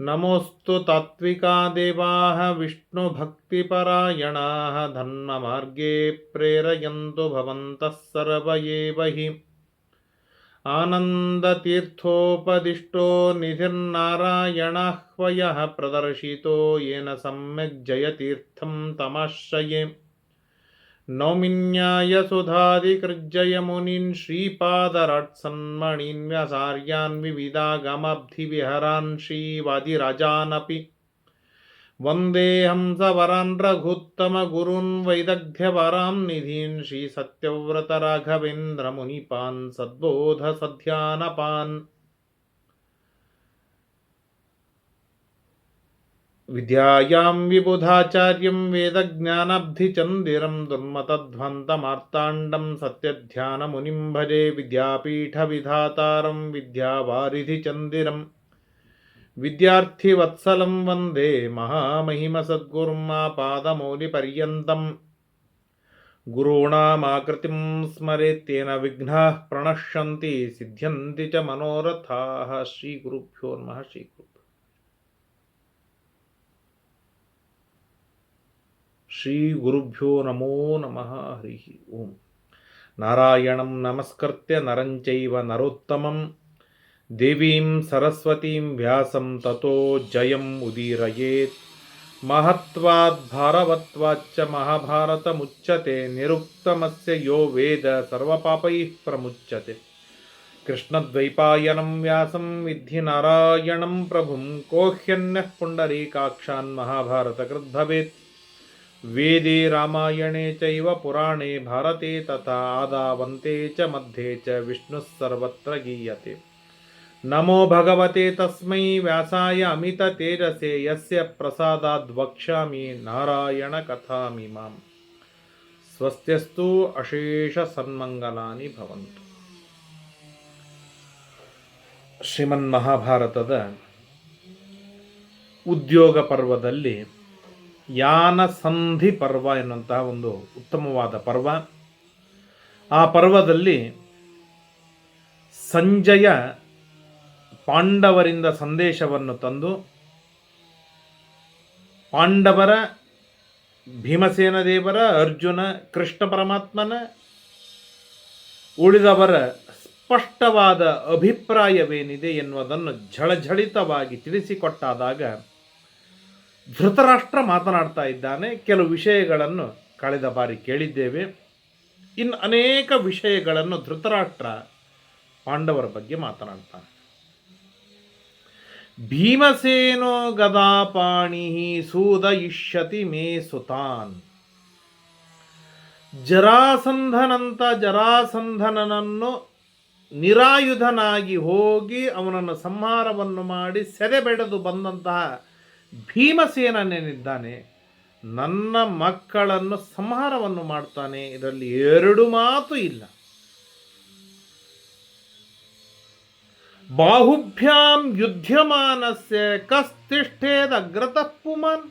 नमोऽस्तु तात्विका देवाः विष्णुभक्तिपरायणाः धर्ममार्गे प्रेरयन्तु भवन्तः सर्व एव हि आनन्दतीर्थोपदिष्टो निधिर्नारायणाह्वयः प्रदर्शितो येन सम्यक् जयतीर्थं तमाश्रये नौमिन्यायसुधादिकृज्जयमुनीन् श्रीपादराट्सन्मणीन् व्यासार्यान् विविधागमब्धिविहरान् श्रीवादिराजानपि। वंदे हंसवरान् रघुत्तमगुरून् वैदग्ध्यवरां निधीन् श्रीसत्यव्रतराघवेन्द्रमुनिपान् सद्बोधसध्यानपान्। विद्यायां विबुधाचार्यं वेदज्ञानब्धिचन्दिरं दुर्मतध्वन्तमार्ताण्डं सत्यध्यानमुनिं भजे विद्यापीठविधातारं विद्यावारिधिचन्दिरं विद्यार्थिवत्सलं वंदे महामहिमसद्गुरुं पादमौलिपर्यन्तं गुरूणामाकृतिं स्मरेत्तेन विघ्नाः प्रणश्यन्ति सिद्ध्यन्ति च मनोरथाः श्रीगुरुभ्यो नमः। श्रीगुरुभ्यो नमो नम हरी ओम। नारायण नमस्कृत्य नरं चैव देवी सरस्वती व्यास तथो ततो जयम् उदीरयेत्। महत्वाद्भारवत्वाच्च महाभारतमुच्यते। निरुक्तमस्य यो वेद सर्वपापैः प्रमुच्यते। कृष्णद्वैपायनं व्यासं विद्धि नारायणं प्रभुं। कोह्यन्यः पुण्डरीकाक्षान् महाभारतकृद्भवेत् ವೇದೆ ರಾಮಾಯಣೆ ಚೈವ ಪುರಾಣೆ ಭಾರತೆ ತಥಾ ಆದಾವಂತೆ ಚ ಮಧ್ಯೆ ಚ ವಿಷ್ಣು ಸರ್ವತ್ರ ಗೀಯತೆ. ನಮೋ ಭಗವತೆ ತಸ್ಮೈ ವ್ಯಾಸಾಯ ಅಮಿತ ತೇಜಸೆ ಯಸ್ಯ ಪ್ರಸಾದಾದ್ ವಕ್ಷಾಮಿ ನಾರಾಯಣ ಕಥಾಮಿಮಾಂ ಸ್ವಸ್ತ್ಯಸ್ತು ಅಶೇಷ ಸನ್ಮಂಗಲಾನಿ ಭವಂತು. ಶ್ರೀಮನ್ ಮಹಾಭಾರತದ ಉದ್ಯೋಗ ಪರ್ವದಲ್ಲಿ ಯಾನಸಂಧಿ ಪರ್ವ ಎನ್ನುವಂತಹ ಒಂದು ಉತ್ತಮವಾದ ಪರ್ವ. ಆ ಪರ್ವದಲ್ಲಿ ಸಂಜಯ ಪಾಂಡವರಿಂದ ಸಂದೇಶವನ್ನು ತಂದು ಪಾಂಡವರ ಭೀಮಸೇನ ದೇವರ, ಅರ್ಜುನ, ಕೃಷ್ಣ ಪರಮಾತ್ಮನ, ಉಳಿದವರ ಸ್ಪಷ್ಟವಾದ ಅಭಿಪ್ರಾಯವೇನಿದೆ ಎನ್ನುವುದನ್ನು ಝಳಝಳಿತವಾಗಿ ತಿಳಿಸಿಕೊಟ್ಟಾದಾಗ ಧೃತರಾಷ್ಟ್ರ ಮಾತನಾಡ್ತಾ ಇದ್ದಾನೆ. ಕೆಲವು ವಿಷಯಗಳನ್ನು ಕಳೆದ ಬಾರಿ ಕೇಳಿದ್ದೇವೆ. ಇನ್ನು ಅನೇಕ ವಿಷಯಗಳನ್ನು ಧೃತರಾಷ್ಟ್ರ ಪಾಂಡವರ ಬಗ್ಗೆ ಮಾತನಾಡ್ತಾನೆ. ಭೀಮಸೇನೋ ಗದಾಪಾಣಿ ಸೂದಯಿಷ್ಯತಿ ಮೇ ಸುತಾನ್. ಜರಾಸಂಧನಂತ ಜರಾಸಂಧನನನ್ನು ನಿರಾಯುಧನಾಗಿ ಹೋಗಿ ಅವನನ್ನು ಸಂಹಾರವನ್ನು ಮಾಡಿ ಸೆರೆಬೆಡೆದು ಬಂದಂತಹ ಭೀಮಸೇನನೇನಿದ್ದಾನೆ ನನ್ನ ಮಕ್ಕಳನ್ನು ಸಂಹಾರವನ್ನು ಮಾಡ್ತಾನೆ. ಇದರಲ್ಲಿ ಎರಡು ಮಾತು ಇಲ್ಲ. ಬಾಹುಭ್ಯಾಂ ಯುದ್ಧಮಾನಸ್ಯ ಕಸ್ತಿಷ್ಠೇದ ಪುಮಾನ್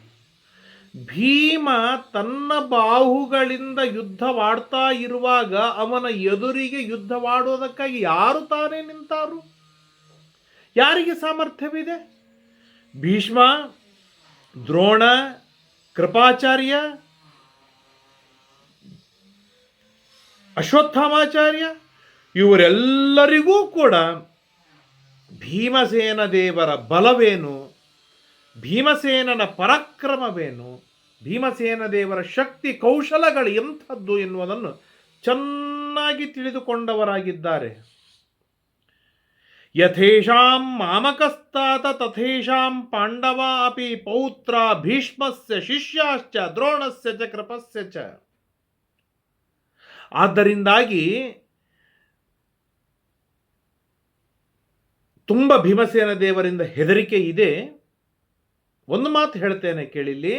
ಭೀಮ ತನ್ನ ಬಾಹುಗಳಿಂದ ಯುದ್ಧವಾಡ್ತಾ ಇರುವಾಗ ಅವನ ಎದುರಿಗೆ ಯುದ್ಧವಾಡುವುದಕ್ಕಾಗಿ ಯಾರು ತಾನೇ ನಿಂತಾರು? ಯಾರಿಗೆ ಸಾಮರ್ಥ್ಯವಿದೆ? ಭೀಷ್ಮ ದ್ರೋಣ, ಕೃಪಾಚಾರ್ಯ, ಅಶ್ವತ್ಥಾಮಾಚಾರ್ಯ, ಇವರೆಲ್ಲರಿಗೂ ಕೂಡ ಭೀಮಸೇನ ದೇವರ ಬಲವೇನು, ಭೀಮಸೇನನ ಪರಾಕ್ರಮವೇನು, ಭೀಮಸೇನ ದೇವರ ಶಕ್ತಿ ಕೌಶಲಗಳು ಎಂಥದ್ದು ಎನ್ನುವುದನ್ನು ಚೆನ್ನಾಗಿ ತಿಳಿದುಕೊಂಡವರಾಗಿದ್ದಾರೆ. ಯಥೇಷಾಂ ಮಾಮಕಸ್ತಾತ ತಥೇಷಾಂ ಪಾಂಡವ ಅಪಿ ಪೌತ್ರ ಭೀಷ್ಮಸ್ಯ ಶಿಷ್ಯಾಶ್ಚ ದ್ರೋಣಸ್ಯ ಚ ಕೃಪಸ್ಯ ಚ ಆದ್ದರಿಂದಾಗಿ ತುಂಬ ಭೀಮಸೇನ ದೇವರಿಂದ ಹೆದರಿಕೆ ಇದೆ. ಒಂದು ಮಾತು ಹೇಳ್ತೇನೆ ಕೇಳಿಲ್ಲಿ.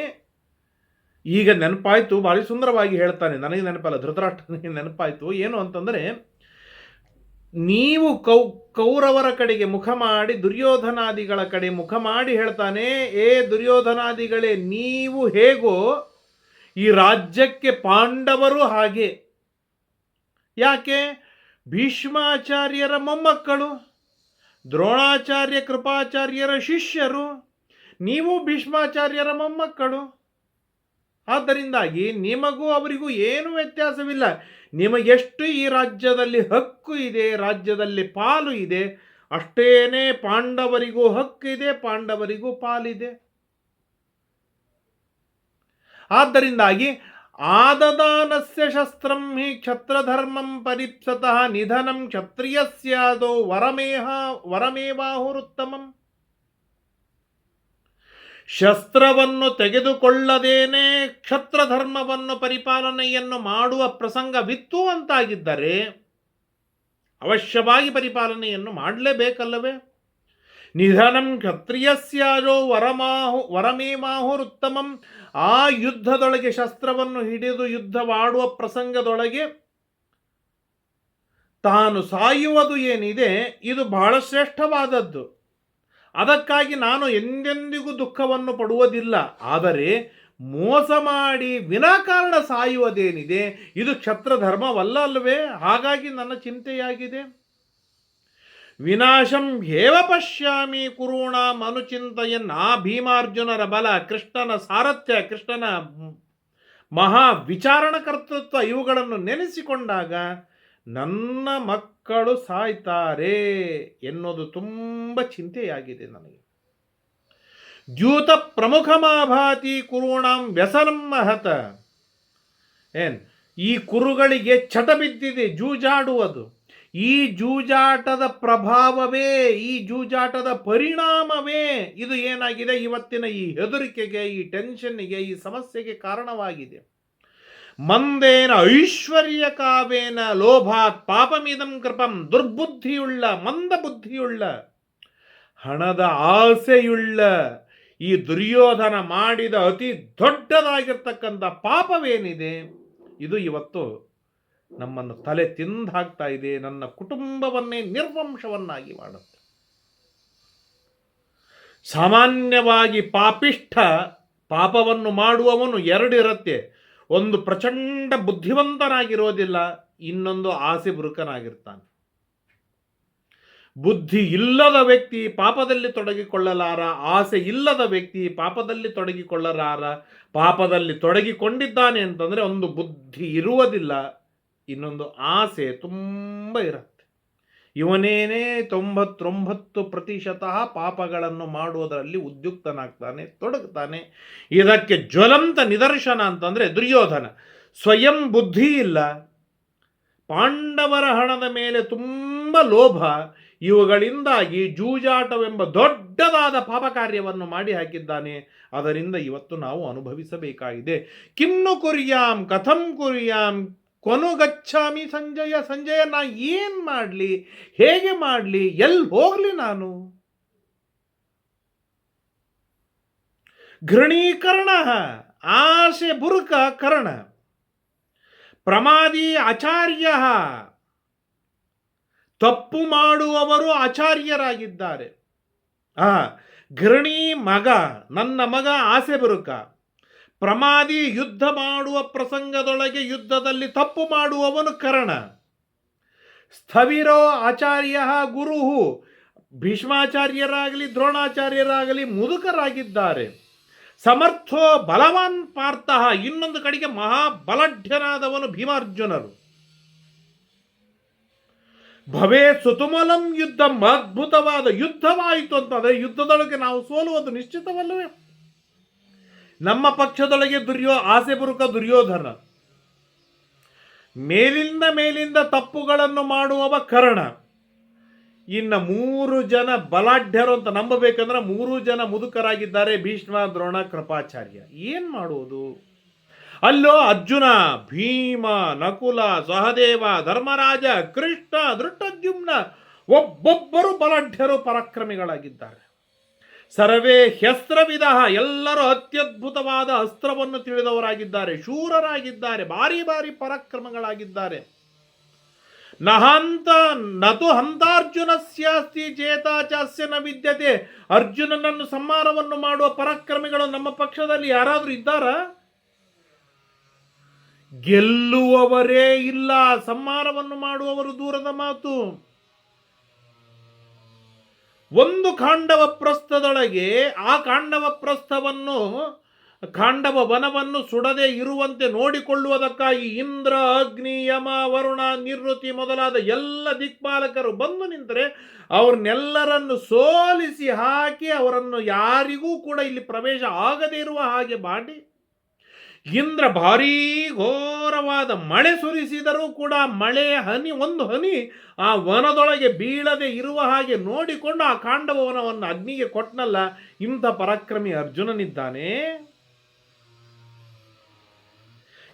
ಈಗ ನೆನಪಾಯಿತು, ಭಾರಿ ಸುಂದರವಾಗಿ ಹೇಳ್ತಾನೆ. ನನಗೆ ನೆನಪಲ್ಲ, ಧೃತರಾಷ್ಟ್ರನಿಗೆ ನೆನಪಾಯಿತು. ಏನು ಅಂತಂದರೆ ನೀವು ಕೌ, ಕೌರವರ ಕಡೆಗೆ ಮುಖ ಮಾಡಿ, ದುರ್ಯೋಧನಾದಿಗಳ ಕಡೆ ಮುಖ ಮಾಡಿ ಹೇಳ್ತಾನೆ, ಏ ದುರ್ಯೋಧನಾದಿಗಳೇ, ನೀವು ಹೇಗೋ ಈ ರಾಜ್ಯಕ್ಕೆ ಪಾಂಡವರು ಹಾಗೆ. ಯಾಕೆ? ಭೀಷ್ಮಾಚಾರ್ಯರ ಮೊಮ್ಮಕ್ಕಳು, ದ್ರೋಣಾಚಾರ್ಯ, ಕೃಪಾಚಾರ್ಯರ ಶಿಷ್ಯರು, ನೀವು ಭೀಷ್ಮಾಚಾರ್ಯರ ಮೊಮ್ಮಕ್ಕಳು. ಆದ್ದರಿಂದಾಗಿ ನಿಮಗೂ ಅವರಿಗೂ ಏನು ವ್ಯತ್ಯಾಸವಿಲ್ಲ. ನಿಮಗೆಷ್ಟು ಈ ರಾಜ್ಯದಲ್ಲಿ ಹಕ್ಕು ಇದೆ, ರಾಜ್ಯದಲ್ಲಿ ಪಾಲು ಇದೆ, ಅಷ್ಟೇನೇ ಪಾಂಡವರಿಗೂ ಹಕ್ಕು ಇದೆ, ಪಾಂಡವರಿಗೂ ಪಾಲಿದೆ. ಆದ್ದರಿಂದಾಗಿ ಆದದಾನಸ್ಯ ಶಸ್ತ್ರಂ ಹಿ ಕ್ಷತ್ರಧರ್ಮಂ ಪರಿಪ್ಸತಃ ನಿಧನಂ ಕ್ಷತ್ರಿಯಸ್ಯಾದೋ ವರಮೇಹ, ವರಮೇವಾಹುರುತ್ತಮಂ. ಶಸ್ತ್ರವನ್ನು ತೆಗೆದುಕೊಳ್ಳದೇನೆ ಕ್ಷತ್ರಧರ್ಮವನ್ನು ಪರಿಪಾಲನೆಯನ್ನು ಮಾಡುವ ಪ್ರಸಂಗವಿತ್ತು ಅಂತಾಗಿದ್ದರೆ ಅವಶ್ಯವಾಗಿ ಪರಿಪಾಲನೆಯನ್ನು ಮಾಡಲೇಬೇಕಲ್ಲವೇ? ನಿಧನಂ ಕ್ಷತ್ರಿಯಸ್ಯಾಜೋ ವರಮಾಹು ವರಮೇಮಾಹುರುತ್ತಮಂ ಆ ಯುದ್ಧದೊಳಗೆ ಶಸ್ತ್ರವನ್ನು ಹಿಡಿದು ಯುದ್ಧವಾಡುವ ಪ್ರಸಂಗದೊಳಗೆ ತಾನು ಸಾಯುವುದು ಏನಿದೆ, ಇದು ಬಹಳ ಶ್ರೇಷ್ಠವಾದದ್ದು. ಅದಕ್ಕಾಗಿ ನಾನು ಎಂದೆಂದಿಗೂ ದುಃಖವನ್ನು ಪಡುವುದಿಲ್ಲ. ಆದರೆ ಮೋಸ ಮಾಡಿ ವಿನಾಕಾರಣ ಸಾಯುವುದೇನಿದೆ? ಇದು ಕ್ಷತ್ರ ಧರ್ಮವಲ್ಲ ಅಲ್ವೇ? ಹಾಗಾಗಿ ನನ್ನ ಚಿಂತೆಯಾಗಿದೆ. ವಿನಾಶಂ ಹೇವ ಪಶ್ಯಾಮಿ ಕುರುಣ ಮನುಚಿಂತೆಯನ್ನ ಆ ಭೀಮಾರ್ಜುನರ ಬಲ ಕೃಷ್ಣನ ಸಾರಥ್ಯ ಕೃಷ್ಣನ ಮಹಾ ವಿಚಾರಣ ಕರ್ತೃತ್ವ ಇವುಗಳನ್ನು ನೆನೆಸಿಕೊಂಡಾಗ ನನ್ನ ಮಕ್ಕಳು ಸಾಯ್ತಾರೆ ಎನ್ನುವುದು ತುಂಬ ಚಿಂತೆಯಾಗಿದೆ ನನಗೆ. ದ್ಯೂತ ಪ್ರಮುಖಮಾಭಾತಿ ಕುರುಣಾಂ ವ್ಯಸನಂ ಮಹತ. ಏನ್? ಈ ಕುರುಗಳಿಗೆ ಚಟ ಬಿದ್ದಿದೆ, ಜೂಜಾಡುವುದು. ಈ ಜೂಜಾಟದ ಪ್ರಭಾವವೇ, ಈ ಜೂಜಾಟದ ಪರಿಣಾಮವೇ, ಇದು ಏನಾಗಿದೆ? ಇವತ್ತಿನ ಈ ಹೆದರಿಕೆಗೆ, ಈ ಟೆನ್ಷನ್ನಿಗೆ ಈ ಸಮಸ್ಯೆಗೆ ಕಾರಣವಾಗಿದೆ. ಮಂದೇನ ಐಶ್ವರ್ಯ ಕಾವೇನ ಲೋಭಾತ್ ಪಾಪಮಿದಂ ಕೃಪಂ ದುರ್ಬುದ್ಧಿಯುಳ್ಳ, ಮಂದ ಬುದ್ಧಿಯುಳ್ಳ, ಹಣದ ಆಸೆಯುಳ್ಳ, ಈ ದುರ್ಯೋಧನ ಮಾಡಿದ ಅತಿ ದೊಡ್ಡದಾಗಿರ್ತಕ್ಕಂಥ ಪಾಪವೇನಿದೆ? ಇದು ಇವತ್ತು ನಮ್ಮನ್ನು ತಲೆ ತಿಂದು ಹಾಕ್ತಾ ಇದೆ, ನನ್ನ ಕುಟುಂಬವನ್ನೇ ನಿರ್ವಂಶವನ್ನಾಗಿ ಮಾಡುತ್ತೆ. ಸಾಮಾನ್ಯವಾಗಿ ಪಾಪಿಷ್ಠ ಪಾಪವನ್ನು ಮಾಡುವವನು ಎರಡಿರತ್ತೆ. ಒಂದು ಪ್ರಚಂಡ ಬುದ್ಧಿವಂತನಾಗಿರೋದಿಲ್ಲ, ಇನ್ನೊಂದು ಆಸೆ ಬುರುಕನಾಗಿರ್ತಾನೆ. ಬುದ್ಧಿ ಇಲ್ಲದ ವ್ಯಕ್ತಿ ಪಾಪದಲ್ಲಿ ತೊಡಗಿಕೊಳ್ಳಲಾರ, ಆಸೆ ಇಲ್ಲದ ವ್ಯಕ್ತಿ ಪಾಪದಲ್ಲಿ ತೊಡಗಿಕೊಳ್ಳಲಾರ, ಪಾಪದಲ್ಲಿ ತೊಡಗಿಕೊಂಡಿದ್ದಾನೆ ಅಂತಂದರೆ ಒಂದು ಬುದ್ಧಿ ಇರುವುದಿಲ್ಲ, ಇನ್ನೊಂದು ಆಸೆ ತುಂಬ ಇರುತ್ತೆ. ಇವನೇನೇ ತೊಂಬತ್ತೊಂಬತ್ತು ಪ್ರತಿಶತ ಪಾಪಗಳನ್ನು ಮಾಡುವುದರಲ್ಲಿ ಉದ್ಯುಕ್ತನಾಗ್ತಾನೆ, ತೊಡಗ್ತಾನೆ. ಇದಕ್ಕೆ ಜ್ವಲಂತ ನಿದರ್ಶನ ಅಂತಂದರೆ ದುರ್ಯೋಧನ. ಸ್ವಯಂ ಬುದ್ಧಿ ಇಲ್ಲ. ಪಾಂಡವರ ಹಣದ ಮೇಲೆ ತುಂಬ ಲೋಭ. ಇವುಗಳಿಂದಾಗಿ ಜೂಜಾಟವೆಂಬ ದೊಡ್ಡದಾದ ಪಾಪ ಕಾರ್ಯವನ್ನು ಮಾಡಿ ಹಾಕಿದ್ದಾನೆ. ಅದರಿಂದ ಇವತ್ತು ನಾವು ಅನುಭವಿಸಬೇಕಾಗಿದೆ. ಕಿನ್ನು ಕುರಿಯಾಂ ಕಥಂ ಕುರಿಯಾಂ ಕೊನು ಗಚ್ಚಾಮಿ ಸಂಜಯ ಸಂಜಯ, ನಾ ಏನು ಮಾಡಲಿ? ಹೇಗೆ ಮಾಡಲಿ? ಎಲ್ಲಿ ಹೋಗಲಿ ನಾನು? ಘೃಣೀಕರಣ, ಆಸೆ ಬುರುಕ ಕರ್ಣ. ಪ್ರಮಾದಿ ಆಚಾರ್ಯ, ತಪ್ಪು ಮಾಡುವವರು ಆಚಾರ್ಯರಾಗಿದ್ದಾರೆ. ಆ, ಘೃಣಿ ಮಗ, ನನ್ನ ಮಗ ಆಸೆ ಬರುಕ. ಪ್ರಮಾದಿ ಯುದ್ಧ ಮಾಡುವ ಪ್ರಸಂಗದೊಳಗೆ ಯುದ್ಧದಲ್ಲಿ ತಪ್ಪು ಮಾಡುವವನು ಕರ್ಣ. ಸ್ಥವಿರೋ ಆಚಾರ್ಯ ಗುರುಹು. ಭೀಷ್ಮಾಚಾರ್ಯರಾಗಲಿ, ದ್ರೋಣಾಚಾರ್ಯರಾಗಲಿ ಮುದುಕರಾಗಿದ್ದಾರೆ. ಸಮರ್ಥೋ ಬಲವಾನ್ ಪಾರ್ಥ. ಇನ್ನೊಂದು ಕಡೆಗೆ ಮಹಾಬಲಢ್ಯನಾದವನು ಭೀಮಾರ್ಜುನರು. ಭವೇ ಸುತುಮಲಂ ಯುದ್ಧ. ಅದ್ಭುತವಾದ ಯುದ್ಧವಾಯಿತು ಅಂತಂದ್ರೆ ಯುದ್ಧದೊಳಗೆ ನಾವು ಸೋಲುವುದು ನಿಶ್ಚಿತವಲ್ಲವೇ? ನಮ್ಮ ಪಕ್ಷದೊಳಗೆ ದುರ್ಯೋ ಆಸೆ ಬುರುಕ ದುರ್ಯೋಧನ. ಮೇಲಿಂದ ಮೇಲಿಂದ ತಪ್ಪುಗಳನ್ನು ಮಾಡುವವ ಕರ್ಣ. ಇನ್ನು ಮೂರು ಜನ ಬಲಾಢ್ಯರು ಅಂತ ನಂಬಬೇಕಂದ್ರೆ ಮೂರು ಜನ ಮುದುಕರಾಗಿದ್ದಾರೆ ಭೀಷ್ಮ, ದ್ರೋಣ, ಕೃಪಾಚಾರ್ಯ. ಏನು ಮಾಡುವುದು ಅಲ್ಲೋ ಅರ್ಜುನ, ಭೀಮ, ನಕುಲ, ಸಹದೇವ, ಧರ್ಮರಾಜ, ಕೃಷ್ಣ ದೃಷ್ಟದ್ಯುಮ್ನ ಒಬ್ಬೊಬ್ಬರು ಬಲಾಢ್ಯರು ಪರಾಕ್ರಮಿಗಳಾಗಿದ್ದಾರೆ. ಸರ್ವೇ ಹ್ಯಸ್ತ್ರವಿಧ ಎಲ್ಲರೂ ಅತ್ಯದ್ಭುತವಾದ ಅಸ್ತ್ರವನ್ನು ತಿಳಿದವರಾಗಿದ್ದಾರೆ. ಶೂರರಾಗಿದ್ದಾರೆ. ಭಾರಿ ಭಾರಿ ಪರಾಕ್ರಮಗಳಾಗಿದ್ದಾರೆ. ನಹಂತ ನತು ಹಂತಾರ್ಜುನಸ್ಯಾಸ್ತಿ ಚೇತ ಚಾಸ್ಯ ನ ವಿದ್ಯತೆ. ಅರ್ಜುನನನ್ನು ಸಂಹಾರವನ್ನು ಮಾಡುವ ಪರಾಕ್ರಮಿಗಳು ನಮ್ಮ ಪಕ್ಷದಲ್ಲಿ ಯಾರಾದರೂ ಇದ್ದಾರಾ? ಗೆಲ್ಲುವವರೇ ಇಲ್ಲ. ಸಂಹಾರವನ್ನು ಮಾಡುವವರು ದೂರದ ಮಾತು. ಒಂದು ಕಾಂಡವ ಪ್ರಸ್ಥದೊಳಗೆ ಆ ಕಾಂಡವ ಪ್ರಸ್ಥವನ್ನು ಕಾಂಡವ ವನವನ್ನು ಸುಡದೆ ಇರುವಂತೆ ನೋಡಿಕೊಳ್ಳುವುದಕ್ಕಾಗಿ ಇಂದ್ರ, ಅಗ್ನಿ, ಯಮ, ವರುಣ ನಿವೃತ್ತಿ ಮೊದಲಾದ ಎಲ್ಲ ದಿಕ್ಪಾಲಕರು ಬಂದು ನಿಂತರೆ ಅವ್ರನ್ನೆಲ್ಲರನ್ನು ಸೋಲಿಸಿ ಹಾಕಿ ಅವರನ್ನು ಯಾರಿಗೂ ಕೂಡ ಇಲ್ಲಿ ಪ್ರವೇಶ ಆಗದೇ ಇರುವ ಹಾಗೆ ಮಾಡಿ ಇಂದ್ರ ಭಾರೀ ಘೋರವಾದ ಮಳೆ ಸುರಿಸಿದರೂ ಕೂಡ ಮಳೆ ಹನಿ, ಒಂದು ಹನಿ ಆ ವನದೊಳಗೆ ಬೀಳದೆ ಇರುವ ಹಾಗೆ ನೋಡಿಕೊಂಡು ಆ ಕಾಂಡವ ವನವನ್ನು ಅಗ್ನಿಗೆ ಕೊಟ್ಟನಲ್ಲ ಇಂಥ ಪರಾಕ್ರಮಿ ಅರ್ಜುನನಿದ್ದಾನೆ?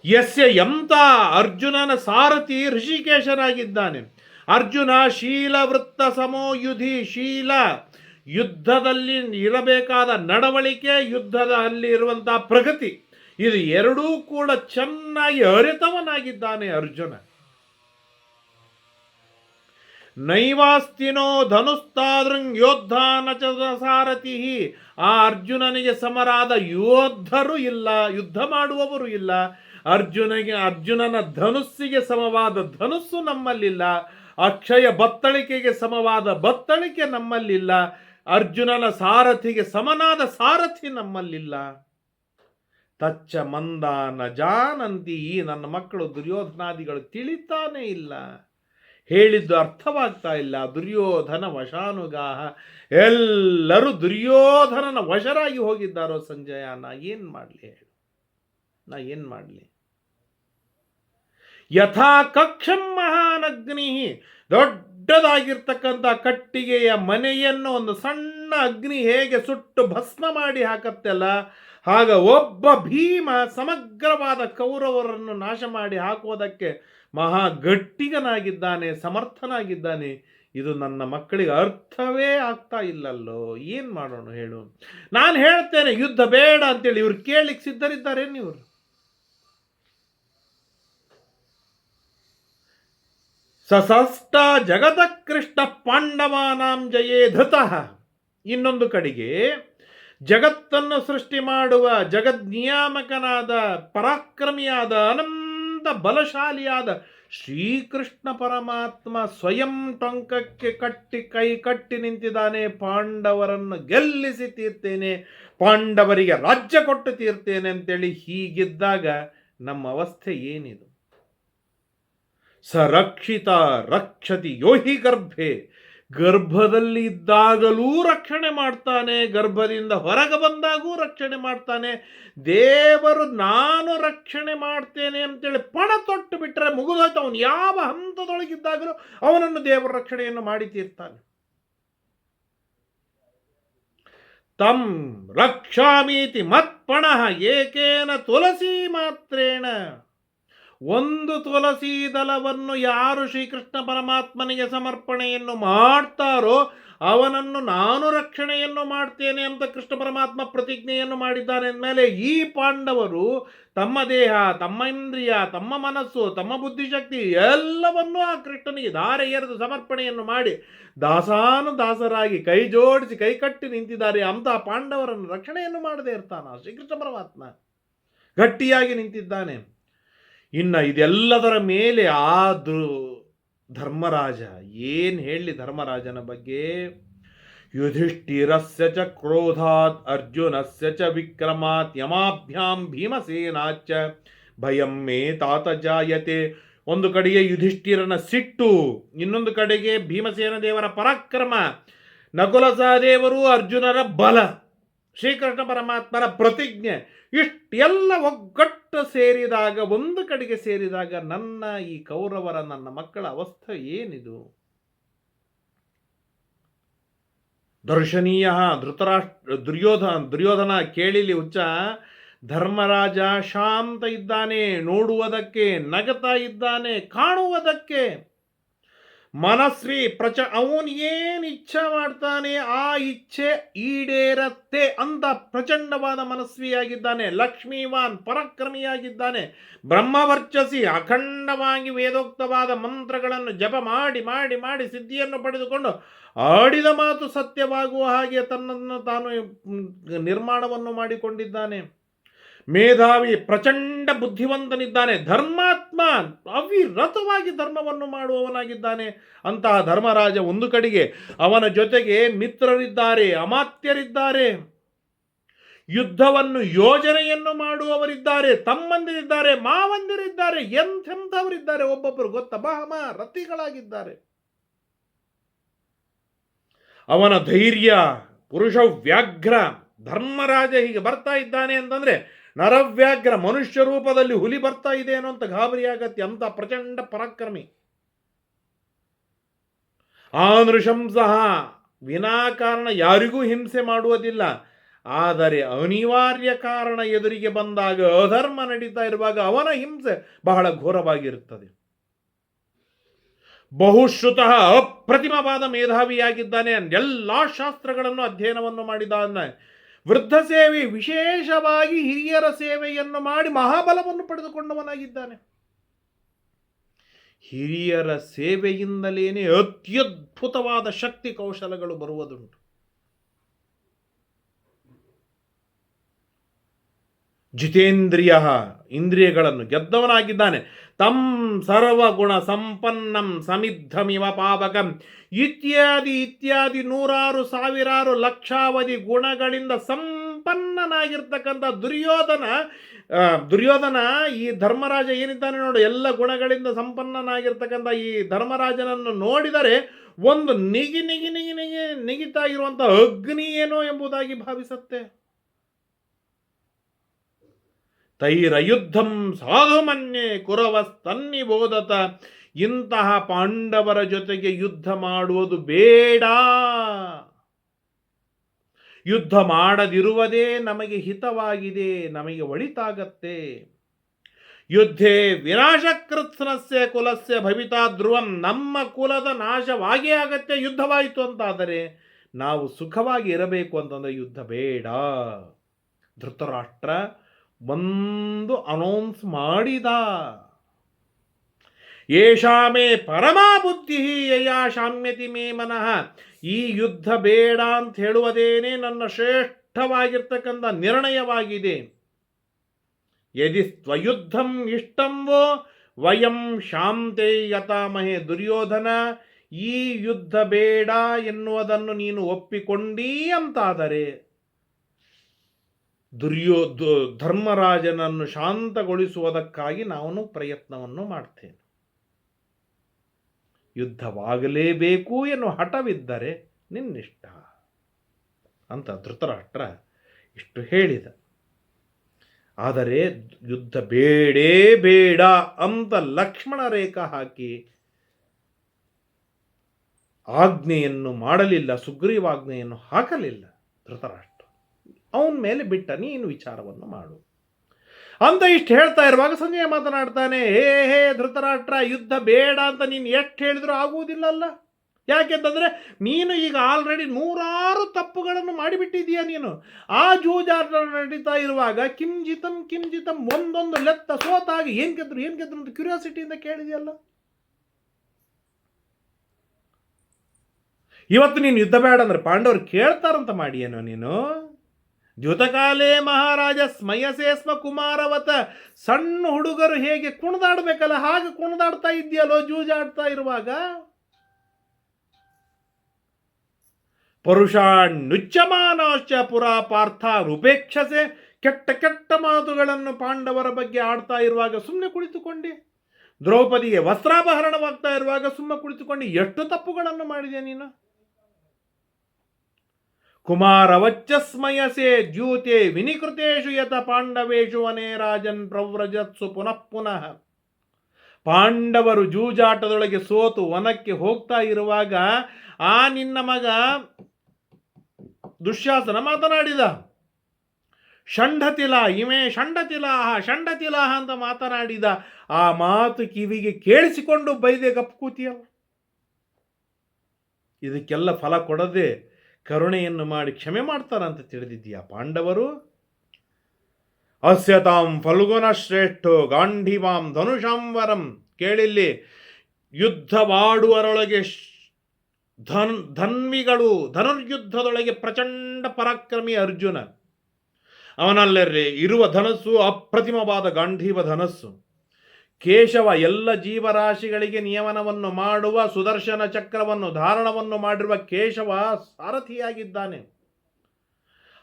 ಯಸ್ಯ ಎಂತ ಅರ್ಜುನನ ಸಾರಥಿ ಋಷಿಕೇಶನಾಗಿದ್ದಾನೆ. ಅರ್ಜುನ ಶೀಲ ವೃತ್ತ ಸಮೋಯುಧಿ ಶೀಲ, ಯುದ್ಧದಲ್ಲಿ ಇರಬೇಕಾದ ನಡವಳಿಕೆ ಯುದ್ಧದಲ್ಲಿ ಇರುವಂತಹ ಪ್ರಗತಿ. ಇದು ಎರಡೂ ಕೂಡ ಚೆನ್ನಾಗಿ ಅರಿತವನಾಗಿದ್ದಾನೆ ಅರ್ಜುನ. ನೈವಾಸ್ತಿನೋ ಧನುಸ್ತಾದೃಂಗ್ ಯೋದ್ಧ ಸಾರಥಿ. ಆ ಅರ್ಜುನನಿಗೆ ಸಮರಾದ ಯೋಧರು ಇಲ್ಲ, ಯುದ್ಧ ಮಾಡುವವರು ಇಲ್ಲ. ಅರ್ಜುನಿಗೆ, ಅರ್ಜುನನ ಧನುಸ್ಸಿಗೆ ಸಮವಾದ ಧನುಸ್ಸು ನಮ್ಮಲ್ಲಿಲ್ಲ. ಅಕ್ಷಯ ಬತ್ತಳಿಕೆಗೆ ಸಮವಾದ ಬತ್ತಳಿಕೆ ನಮ್ಮಲ್ಲಿಲ್ಲ. ಅರ್ಜುನನ ಸಾರಥಿಗೆ ಸಮನಾದ ಸಾರಥಿ ನಮ್ಮಲ್ಲಿಲ್ಲ. ತಚ್ಚ ಮಂದ ನಜಾನಂತಿ ನನ್ನ ಮಕ್ಕಳು ದುರ್ಯೋಧನಾದಿಗಳು ತಿಳಿತಾನೇ ಇಲ್ಲ. ಹೇಳಿದ್ದು ಅರ್ಥವಾಗ್ತಾ ಇಲ್ಲ. ದುರ್ಯೋಧನ ವಶಾನುಗಾಹ. ಎಲ್ಲರೂ ದುರ್ಯೋಧನನ ವಶರಾಗಿ ಹೋಗಿದ್ದಾರೋ ಸಂಜಯ. ನಾ ಏನು ಮಾಡಲಿ ಹೇಳು. ನಾ ಏನು ಮಾಡಲಿ? ಯಥಾ ಕಕ್ಷಂ ಮಹಾನಗ್ನಿ. ದೊಡ್ಡದಾಗಿರ್ತಕ್ಕಂಥ ಕಟ್ಟಿಗೆಯ ಮನೆಯನ್ನು ಒಂದು ಸಣ್ಣ ಅಗ್ನಿ ಹೇಗೆ ಸುಟ್ಟು ಭಸ್ಮ ಮಾಡಿ ಹಾಕತ್ತಲ್ಲ ಆಗ ಒಬ್ಬ ಭೀಮ ಸಮಗ್ರವಾದ ಕೌರವರನ್ನು ನಾಶ ಮಾಡಿ ಹಾಕುವುದಕ್ಕೆ ಮಹಾ ಗಟ್ಟಿಗನಾಗಿದ್ದಾನೆ, ಸಮರ್ಥನಾಗಿದ್ದಾನೆ. ಇದು ನನ್ನ ಮಕ್ಕಳಿಗೆ ಅರ್ಥವೇ ಆಗ್ತಾ ಇಲ್ಲಲ್ಲೋ, ಏನು ಮಾಡೋಣ ಹೇಳು. ನಾನು ಹೇಳ್ತೇನೆ, ಯುದ್ಧ ಬೇಡ ಅಂತೇಳಿ ಇವ್ರು ಕೇಳಿಕ್ ಸಿದ್ಧರಿದ್ದಾರೆ ಇವರು? ಸಸಷ್ಟ ಜಗದಕೃಷ್ಟ ಪಾಂಡವಾನಾಂ ಜಯೇ ಧೃತಃ. ಇನ್ನೊಂದು ಕಡೆಗೆ ಜಗತ್ತನ್ನು ಸೃಷ್ಟಿ ಮಾಡುವ ಜಗದ್ನಿಯಾಮಕನಾದ, ಪರಾಕ್ರಮಿಯಾದ, ಅನಂತ ಬಲಶಾಲಿಯಾದ ಶ್ರೀಕೃಷ್ಣ ಪರಮಾತ್ಮ ಸ್ವಯಂ ಟೊಂಕಕ್ಕೆ ಕಟ್ಟಿ ಕೈ ಕಟ್ಟಿ ನಿಂತಿದ್ದಾನೆ. ಪಾಂಡವರನ್ನು ಗೆಲ್ಲಿಸಿ ತೀರ್ತೇನೆ. ಪಾಂಡವರಿಗೆ ರಾಜ್ಯ ಕೊಟ್ಟು ತೀರ್ತೇನೆ ಅಂತೇಳಿ ಹೀಗಿದ್ದಾಗ ನಮ್ಮ ಅವಸ್ಥೆ ಏನಿದು? ಸರಕ್ಷಿತ ರಕ್ಷತಿ ಯೋಹಿ ಗರ್ಭೆ. ಗರ್ಭದಲ್ಲಿ ಇದ್ದಾಗಲೂ ರಕ್ಷಣೆ ಮಾಡ್ತಾನೆ, ಗರ್ಭದಿಂದ ಹೊರಗೆ ಬಂದಾಗೂ ರಕ್ಷಣೆ ಮಾಡ್ತಾನೆ. ದೇವರು, ನಾನು ರಕ್ಷಣೆ ಮಾಡ್ತೇನೆ ಅಂತೇಳಿ ಪಣ ತೊಟ್ಟು ಬಿಟ್ಟರೆ ಮುಗಿದೋಯ್ತು. ಅವನು ಯಾವ ಹಂತದೊಳಗಿದ್ದಾಗಲೂ ಅವನನ್ನು ದೇವರ ರಕ್ಷಣೆಯನ್ನು ಮಾಡಿ ತೀರ್ತಾನೆ. ತಂ ರಕ್ಷಾಮೀತಿ ಮತ್ಪಣಃ ಏಕೇನ ತುಳಸಿ ಮಾತ್ರೇಣ. ಒಂದು ತುಳಸಿ ದಲವನ್ನು ಯಾರು ಶ್ರೀಕೃಷ್ಣ ಪರಮಾತ್ಮನಿಗೆ ಸಮರ್ಪಣೆಯನ್ನು ಮಾಡ್ತಾರೋ ಅವನನ್ನು ನಾನು ರಕ್ಷಣೆಯನ್ನು ಮಾಡ್ತೇನೆ ಅಂತ ಕೃಷ್ಣ ಪರಮಾತ್ಮ ಪ್ರತಿಜ್ಞೆಯನ್ನು ಮಾಡಿದ್ದಾನೆ ಅಂದಮೇಲೆ ಈ ಪಾಂಡವರು ತಮ್ಮ ದೇಹ, ತಮ್ಮ ಇಂದ್ರಿಯ, ತಮ್ಮ ಮನಸ್ಸು, ತಮ್ಮ ಬುದ್ಧಿಶಕ್ತಿ ಎಲ್ಲವನ್ನೂ ಆ ಕೃಷ್ಣನಿಗೆ ಧಾರೆ ಎರೆದು ಸಮರ್ಪಣೆಯನ್ನು ಮಾಡಿ ದಾಸಾನು ದಾಸರಾಗಿ ಕೈ ಜೋಡಿಸಿ ಕೈ ಕಟ್ಟಿ ನಿಂತಿದ್ದಾರೆ. ಅಂತಹ ಪಾಂಡವರನ್ನು ರಕ್ಷಣೆಯನ್ನು ಮಾಡದೇ ಇರ್ತಾನ ಶ್ರೀಕೃಷ್ಣ ಪರಮಾತ್ಮ. ಗಟ್ಟಿಯಾಗಿ ನಿಂತಿದ್ದಾನೆ. ಇನ್ನು ಇದೆಲ್ಲದರ ಮೇಲೆ ಆದ್ರು ಧರ್ಮರಾಜ. ಏನು ಹೇಳಿ ಧರ್ಮರಾಜನ ಬಗ್ಗೆ? ಯುಧಿಷ್ಠಿರಸ್ಯ ಚ ಕ್ರೋಧಾತ್ ಅರ್ಜುನಸ್ಯ ಚ ವಿಕ್ರಮಾತ್ ಯಮಾಭ್ಯಾಂ ಭೀಮಸೇನಾಚ ಭಯಂ ಮೇ ತಾತ ಜಾಯತೆ. ಒಂದು ಕಡೆಗೆ ಯುಧಿಷ್ಠಿರನ ಸಿಟ್ಟು, ಇನ್ನೊಂದು ಕಡೆಗೆ ಭೀಮಸೇನ ದೇವರ ಪರಾಕ್ರಮ. ನಕುಲ ಸಹದೇವರು ಅರ್ಜುನರ ಬಲ. ಶ್ರೀಕೃಷ್ಣ ಪರಮಾತ್ಮರ ಪ್ರತಿಜ್ಞೆ. ಇಷ್ಟೆಲ್ಲ ಒಗ್ಗಟ್ಟು ಸೇರಿದಾಗ, ಒಂದು ಕಡೆಗೆ ಸೇರಿದಾಗ ನನ್ನ ಈ ಕೌರವರ, ನನ್ನ ಮಕ್ಕಳ ಅವಸ್ಥೆ ಏನಿದು? ದರ್ಶನೀಯ ಧೃತರಾಷ್ಟ್ರ, ದುರ್ಯೋಧ, ದುರ್ಯೋಧನ ಕೇಳಿಲಿ ಹುಚ್ಚ, ಧರ್ಮರಾಜ ಶಾಂತ ಇದ್ದಾನೆ, ನೋಡುವುದಕ್ಕೆ ನಗತಾ ಇದ್ದಾನೆ, ಕಾಣುವುದಕ್ಕೆ ಮನಸ್ವಿ ಪ್ರಚ ಅವನು ಏನು ಇಚ್ಛೆ ಮಾಡ್ತಾನೆ ಆ ಇಚ್ಛೆ ಈಡೇರತ್ತೆ ಅಂತ ಪ್ರಚಂಡವಾದ ಮನಸ್ವಿಯಾಗಿದ್ದಾನೆ. ಲಕ್ಷ್ಮೀವಾನ್ ಪರಾಕ್ರಮಿಯಾಗಿದ್ದಾನೆ. ಬ್ರಹ್ಮವರ್ಚಸಿ ಅಖಂಡವಾಗಿ ವೇದೋಕ್ತವಾದ ಮಂತ್ರಗಳನ್ನು ಜಪ ಮಾಡಿ ಮಾಡಿ ಮಾಡಿ ಸಿದ್ಧಿಯನ್ನು ಪಡೆದುಕೊಂಡು ಆಡಿದ ಮಾತು ಸತ್ಯವಾಗುವ ಹಾಗೆ ತನ್ನನ್ನು ತಾನು ನಿರ್ಮಾಣವನ್ನು ಮಾಡಿಕೊಂಡಿದ್ದಾನೆ. ಮೇಧಾವಿ ಪ್ರಚಂಡ ಬುದ್ಧಿವಂತನಿದ್ದಾನೆ, ಧರ್ಮಾತ್ಮ ಅವಿರತವಾಗಿ ಧರ್ಮವನ್ನು ಮಾಡುವವನಾಗಿದ್ದಾನೆ ಅಂತಹ ಧರ್ಮರಾಜ ಒಂದು ಕಡೆಗೆ ಅವನ ಜೊತೆಗೆ ಮಿತ್ರರಿದ್ದಾರೆ, ಅಮಾತ್ಯರಿದ್ದಾರೆ, ಯುದ್ಧವನ್ನು ಯೋಜನೆಯನ್ನು ಮಾಡುವವರಿದ್ದಾರೆ, ತಮ್ಮಂದಿರಿದ್ದಾರೆ, ಮಾವಂದಿರಿದ್ದಾರೆ, ಎಂಥೆಂಥವರಿದ್ದಾರೆ ಒಬ್ಬೊಬ್ಬರು ಗೊತ್ತ? ಬಹಮ ರತಿಗಳಾಗಿದ್ದಾರೆ. ಅವನ ಧೈರ್ಯ ಪುರುಷ ವ್ಯಾಘ್ರ ಧರ್ಮರಾಜ ಹೀಗೆ ಬರ್ತಾ ಇದ್ದಾನೆ ಅಂತಂದ್ರೆ ನರವ್ಯಾಘ್ರ ಮನುಷ್ಯ ರೂಪದಲ್ಲಿ ಹುಲಿ ಬರ್ತಾ ಇದೆ ಅನ್ನೋ ಅಂತ ಗಾಬರಿ ಆಗತ್ತೆ. ಅಂತ ಪ್ರಚಂಡ ಪರಾಕ್ರಮಿ. ಆ ನೃಶಂಸಃ ವಿನಾಕಾರಣ ಯಾರಿಗೂ ಹಿಂಸೆ ಮಾಡುವುದಿಲ್ಲ. ಆದರೆ ಅನಿವಾರ್ಯ ಕಾರಣ ಎದುರಿಗೆ ಬಂದಾಗ ಅಧರ್ಮ ನಡೀತಾ ಇರುವಾಗ ಅವನ ಹಿಂಸೆ ಬಹಳ ಘೋರವಾಗಿರುತ್ತದೆ. ಬಹುಶ್ರುತಃ ಅಪ್ರತಿಮವಾದ ಮೇಧಾವಿಯಾಗಿದ್ದಾನೆ. ಎಲ್ಲ ಶಾಸ್ತ್ರಗಳನ್ನು ಅಧ್ಯಯನವನ್ನು ಮಾಡಿದ್ದಾನೆ ವೃದ್ಧ ಸೇವೆ, ವಿಶೇಷವಾಗಿ ಹಿರಿಯರ ಸೇವೆಯನ್ನು ಮಾಡಿ ಮಹಾಬಲವನ್ನು ಪಡೆದುಕೊಂಡವನಾಗಿದ್ದಾನೆ. ಹಿರಿಯರ ಸೇವೆಯಿಂದಲೇನೆ ಅತ್ಯದ್ಭುತವಾದ ಶಕ್ತಿ ಕೌಶಲಗಳು ಬರುವುದುಂಟು. ಜಿತೇಂದ್ರಿಯ ಇಂದ್ರಿಯಗಳನ್ನು ಗೆದ್ದವನಾಗಿದ್ದಾನೆ. ತಂ ಸರ್ವಗುಣ ಸಂಪನ್ನಂ ಸಮಿದ್ಧಮಿವ ಪಾವಕಂ. ಇತ್ಯಾದಿ ಇತ್ಯಾದಿ ನೂರಾರು ಸಾವಿರಾರು ಲಕ್ಷಾವಧಿ ಗುಣಗಳಿಂದ ಸಂಪನ್ನನಾಗಿರ್ತಕ್ಕಂಥ ದುರ್ಯೋಧನ ದುರ್ಯೋಧನ ಈ ಧರ್ಮರಾಜ ಏನಿದ್ದಾನೆ ನೋಡು, ಎಲ್ಲ ಗುಣಗಳಿಂದ ಸಂಪನ್ನನಾಗಿರ್ತಕ್ಕಂಥ ಈ ಧರ್ಮರಾಜನನ್ನು ನೋಡಿದರೆ ಒಂದು ನಿಗಿ ನಿಗಿ ನಿಗಿ ನಿಗಿ ನಿಗಿತಾ ಇರುವಂಥ ಅಗ್ನಿ ಏನೋ ಎಂಬುದಾಗಿ ಭಾವಿಸುತ್ತೆ. ತೈರಯುದ್ಧಂ ಸಾಧುಮನ್ಯೆ ಕುರವಸ್ತನ್ನಿಬೋಧತ ಇಂತಹ ಪಾಂಡವರ ಜೊತೆಗೆ ಯುದ್ಧ ಮಾಡುವುದು ಬೇಡ. ಯುದ್ಧ ಮಾಡದಿರುವುದೇ ನಮಗೆ ಹಿತವಾಗಿದೆ, ನಮಗೆ ಒಳಿತಾಗತ್ತೆ. ಯುದ್ಧೇ ವಿನಾಶಕೃತ್ಸ್ನಸ್ಯ ಕುಲಸ್ಯ ಭವಿತಾ ಧ್ರುವಂ, ನಮ್ಮ ಕುಲದ ನಾಶವಾಗಿಯೇ ಆಗತ್ತೆ ಯುದ್ಧವಾಯಿತು ಅಂತಾದರೆ ನಾವು ಸುಖವಾಗಿ ಇರಬೇಕು ಅಂತಂದರೆ ಯುದ್ಧ ಬೇಡ. ಧೃತರಾಷ್ಟ್ರ ಒಂದು ಅನೌನ್ಸ್ ಮಾಡಿದ. ಏಷಾಮೇ ಪರಮಾ ಬುದ್ಧಿ ಯಯಾ ಶಾಮ್ಯತಿ ಮೇ ಮನಃ. ಈ ಯುದ್ಧ ಬೇಡ ಅಂತ ಹೇಳುವುದೇನೇ ನನ್ನ ಶ್ರೇಷ್ಠವಾಗಿರ್ತಕ್ಕಂಥ ನಿರ್ಣಯವಾಗಿದೆ. ಯದಿ ಸ್ವಯುದ್ಧಂ ಇಷ್ಟಂವೋ ವಯಂ ಶಾಂತೆ ಯತಾಮಹೇ ದುರ್ಯೋಧನ. ಈ ಯುದ್ಧ ಬೇಡ ಎನ್ನುವುದನ್ನು ನೀನು ಒಪ್ಪಿಕೊಂಡೀ ಅಂತಾದರೆ. ದುರ್ಯೋ, ದು- ಧರ್ಮರಾಜನನ್ನು ಶಾಂತಗೊಳಿಸುವುದಕ್ಕಾಗಿ ನಾನು ಪ್ರಯತ್ನವನ್ನು ಮಾಡ್ತೇನೆ ಯುದ್ಧವಾಗಲೇಬೇಕು ಎನ್ನುವ ಹಠವಿದ್ದರೆ ನಿನ್ನಿಷ್ಟ ಅಂತ ಧೃತರಾಷ್ಟ್ರ ಇಷ್ಟು ಹೇಳಿದ. ಆದರೆ ಯುದ್ಧ ಬೇಡೇ ಬೇಡ ಅಂತ ಲಕ್ಷ್ಮಣ ರೇಖಾ ಹಾಕಿ ಆಜ್ಞೆಯನ್ನು ಮಾಡಲಿಲ್ಲ, ಸುಗ್ರೀವಾಜ್ಞೆಯನ್ನು ಹಾಕಲಿಲ್ಲ ಧೃತರಾಷ್ಟ್ರ. ಅವನ ಮೇಲೆ ಬಿಟ್ಟ ನೀನು ವಿಚಾರವನ್ನು ಮಾಡು. ಅಂತ ಇಷ್ಟು ಹೇಳ್ತಾ ಇರುವಾಗ ಸಂಜಯ ಮಾತನಾಡ್ತಾನೆ, ಹೇ ಹೇ, ಧೃತರಾಷ್ಟ್ರ, ಯುದ್ಧ ಬೇಡ ಅಂತ ನೀನು ಎಷ್ಟು ಹೇಳಿದ್ರು ಆಗುವುದಿಲ್ಲಲ್ಲ. ಯಾಕೆಂತಂದ್ರೆ ನೀನು ಈಗ ಆಲ್ರೆಡಿ ನೂರಾರು ತಪ್ಪುಗಳನ್ನು ಮಾಡಿಬಿಟ್ಟಿದೀಯ ನೀನು. ಆ ಜೂಜಾಟ ನಡೀತಾ ಇರುವಾಗ ಕಿಂಜಿತಂ ಕಿಂಜಿತಂ ಒಂದೊಂದು ಲೆತ್ತ ಸೋತಾಗಿ ಏನ್ ಗೆದ್ರು ಏನ್ ಗೆದ್ರು ಅಂತ ಕ್ಯೂರಿಯಾಸಿಟಿಯಿಂದ ಕೇಳಿದೆಯಲ್ಲ. ಇವತ್ತು ನೀನು ಯುದ್ಧ ಬೇಡ ಅಂದ್ರೆ ಪಾಂಡವರು ಕೇಳ್ತಾರಂತ ಮಾಡಿಯೇನೋ ನೀನು? ದ್ಯುತಕಾಲೇ ಮಹಾರಾಜ ಸ್ಮಯಸೇ ಸ್ಮ ಕುಮಾರವತ. ಸಣ್ಣ ಹುಡುಗರು ಹೇಗೆ ಕುಣಿದಾಡ್ಬೇಕಲ್ಲ, ಹಾಗೆ ಕುಣಿದಾಡ್ತಾ ಇದೆಯಲ್ಲೋ ಜೂಜಾಡ್ತಾ ಇರುವಾಗ? ಪರುಷಾಣ್ಣುಚ್ಚಮಾನಾಶ್ಚ ಪುರ ಪಾರ್ಥ ರೂಪೇಕ್ಷಸೆ. ಕೆಟ್ಟ ಕೆಟ್ಟ ಮಾತುಗಳನ್ನು ಪಾಂಡವರ ಬಗ್ಗೆ ಆಡ್ತಾ ಇರುವಾಗ ಸುಮ್ಮನೆ ಕುಳಿತುಕೊಂಡೆ. ದ್ರೌಪದಿಗೆ ವಸ್ತ್ರಾಪಹರಣವಾಗ್ತಾ ಇರುವಾಗ ಸುಮ್ಮನೆ ಕುಳಿತುಕೊಂಡು. ಎಷ್ಟು ತಪ್ಪುಗಳನ್ನು ಮಾಡಿದೆ ನೀನು? ಕುಮಾರವಚ್ಚಸ್ಮಯಸೆ ದ್ಯೂತೆ ವಿನಿಕೃತೇಶು ಯತ ಪಾಂಡವೇಶು ವನೇ ರಾಜನ್ ಪ್ರವ್ರಜತ್ಸು ಪುನಃ ಪುನಃ. ಪಾಂಡವರು ಜೂಜಾಟದೊಳಗೆ ಸೋತು ವನಕ್ಕೆ ಹೋಗ್ತಾ ಇರುವಾಗ ಆ ನಿನ್ನ ಮಗ ದುಶ್ಯಾಸನ ಮಾತನಾಡಿದ. ಷಂಡತಿಲ, ಇಮೆ ಷಂಡತಿಲಾಹ ಷಂಡತಿಲಾಹ ಅಂತ ಮಾತನಾಡಿದ. ಆ ಮಾತು ಕಿವಿಗೆ ಕೇಳಿಸಿಕೊಂಡು ಬೈದೆ ಗಪ್ ಕೂತಿಯಲ್ಲ. ಇದಕ್ಕೆಲ್ಲ ಫಲ ಕೊಡದೆ ಕರುಣೆಯನ್ನು ಮಾಡಿ ಕ್ಷಮೆ ಮಾಡ್ತಾರಂತ ತಿಳಿದಿದ್ದೀಯಾ ಪಾಂಡವರು? ಅಸ್ಯತಾಂ ಫಲ್ಗುನ ಶ್ರೇಷ್ಠೋ ಗಾಂಧಿವಾಂ ಧನುಷಾಂವರಂ. ಕೇಳಿಲ್ಲಿ, ಯುದ್ಧವಾಡುವರೊಳಗೆ ಧನ್ ಧನ್ವಿಗಳು ಧನುರ್ಯುದ್ಧದೊಳಗೆ ಪ್ರಚಂಡ ಪರಾಕ್ರಮಿ ಅರ್ಜುನ. ಅವನಲ್ಲೇ ಇರುವ ಧನಸ್ಸು ಅಪ್ರತಿಮವಾದ ಗಾಂಧೀವ ಧನಸ್ಸು. ಕೇಶವ ಎಲ್ಲ ಜೀವರಾಶಿಗಳಿಗೆ ನಿಯಮನವನ್ನು ಮಾಡುವ, ಸುದರ್ಶನ ಚಕ್ರವನ್ನು ಧಾರಣವನ್ನು ಮಾಡಿರುವ ಕೇಶವ ಸಾರಥಿಯಾಗಿದ್ದಾನೆ.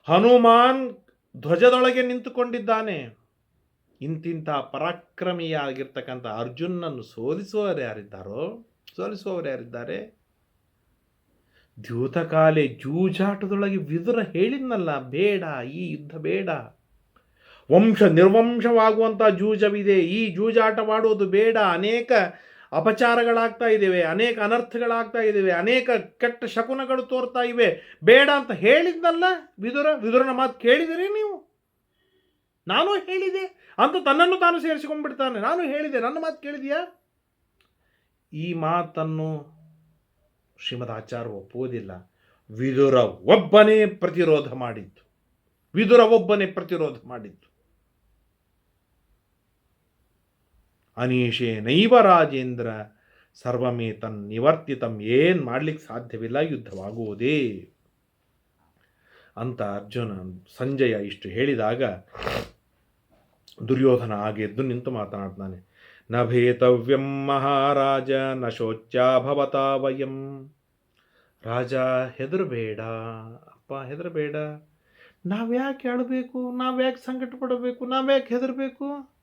ಹನುಮಾನ್ ಧ್ವಜದೊಳಗೆ ನಿಂತುಕೊಂಡಿದ್ದಾನೆ. ಇಂತಿಂಥ ಪರಾಕ್ರಮಿಯಾಗಿರ್ತಕ್ಕಂಥ ಅರ್ಜುನನ್ನು ಸೋಲಿಸುವವರು ಯಾರಿದ್ದಾರೋ, ಸೋಲಿಸುವವರು ಯಾರಿದ್ದಾರೆ? ದ್ಯೂತಕಾಲೆ ಜೂಜಾಟದೊಳಗೆ ವಿದುರ ಹೇಳಿದ್ನಲ್ಲ, ಬೇಡ, ಈ ಯುದ್ಧ ಬೇಡ. ವಂಶ ನಿರ್ವಂಶವಾಗುವಂಥ ಜೂಜವಿದೆ. ಈ ಜೂಜಾಟವಾಡುವುದು ಬೇಡ. ಅನೇಕ ಅಪಚಾರಗಳಾಗ್ತಾ ಇದ್ದೇವೆ. ಅನೇಕ ಅನರ್ಥಗಳಾಗ್ತಾ ಇದ್ದೇವೆ. ಅನೇಕ ಕೆಟ್ಟ ಶಕುನಗಳು ತೋರ್ತಾ ಇವೆ. ಬೇಡ ಅಂತ ಹೇಳಿದ್ನಲ್ಲ ವಿದುರ, ವಿದುರನ ಮಾತು ಕೇಳಿದಿರಿ ನೀವು? ನಾನು ಹೇಳಿದೆ. ಅಂತ ತನ್ನನ್ನು ತಾನು ಸೇರಿಸಿಕೊಂಡ್ಬಿಡ್ತಾನೆ. ನಾನು ಹೇಳಿದೆ. ನನ್ನ ಮಾತು ಕೇಳಿದೆಯಾ? ಈ ಮಾತನ್ನು ಶ್ರೀಮದ್ ಆಚಾರ್ಯ ಒಪ್ಪುವುದಿಲ್ಲ. ವಿದುರ ಒಬ್ಬನೇ ಪ್ರತಿರೋಧ ಮಾಡಿದ್ದು. ವಿದುರ ಒಬ್ಬನೇ ಪ್ರತಿರೋಧ ಮಾಡಿದ್ದು. ಅನೀಶೇ ನೈವ ರಾಜೇಂದ್ರ ಸರ್ವಮೇ ತನ್ ನಿವರ್ತಿತಂ, ಏನು ಮಾಡ್ಲಿಕ್ಕೆ ಸಾಧ್ಯವಿಲ್ಲ, ಯುದ್ಧವಾಗುವುದೇ. ಅಂತ ಅರ್ಜುನ ಸಂಜಯ ಇಷ್ಟು ಹೇಳಿದಾಗ ದುರ್ಯೋಧನ ಆಗೆದ್ದು ನಿಂತು ಮಾತನಾಡ್ತಾನೆ. ನ ಭೇತವ್ಯಂ ಮಹಾರಾಜ, ನ ಶೋಚ್ಯಾಭವತಾ ವಯಂ. ರಾಜ, ಹೆದರಬೇಡ. ಅಪ್ಪ, ಹೆದರಬೇಡ. ನಾವ್ಯಾಕೆ ಆಡಬೇಕು ನಾವ್ಯಾಕೆ ಸಂಕಟ ಪಡಬೇಕು ನಾವ್ಯಾಕೆ ಹೆದರಬೇಕು?